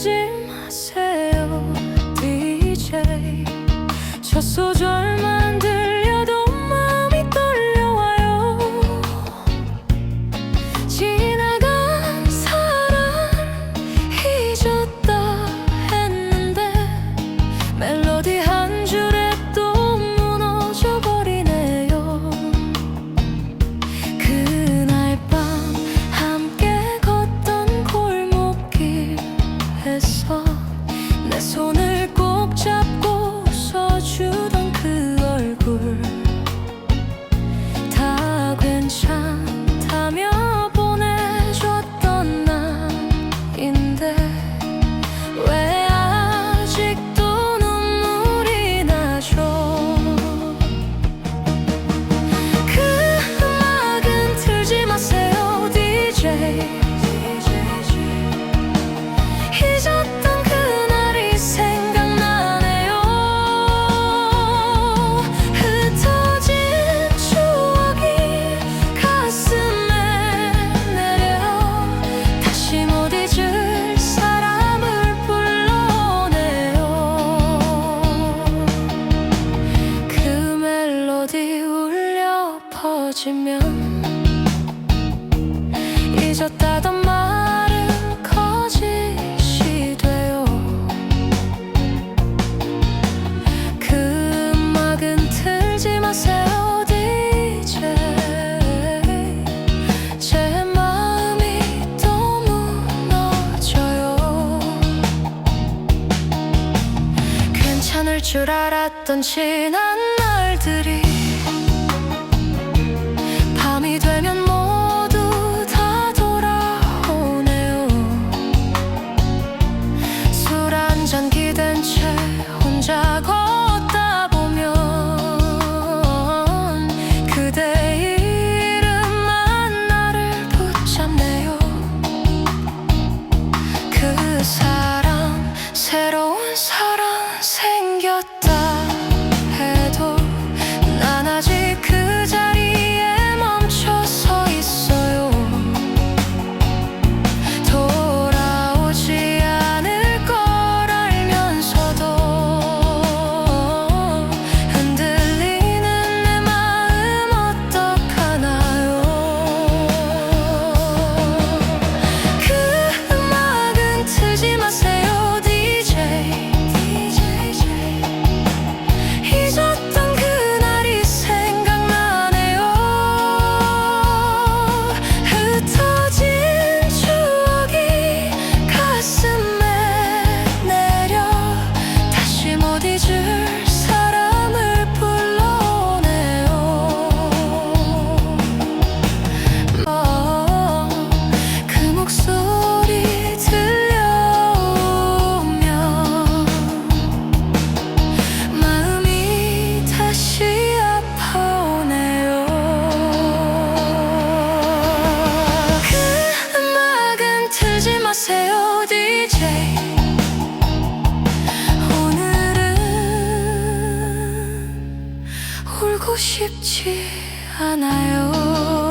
知 내 손을 꼭 잡고 서주던 그 얼굴 다 괜찮아 사라지면 잊었다던 말은 거짓이 돼요. 그 음악은 틀지 마세요 DJ 제 마음이 또 무너져요. 괜찮을 줄 알았던 지난 날들이 살고 싶지 않아요.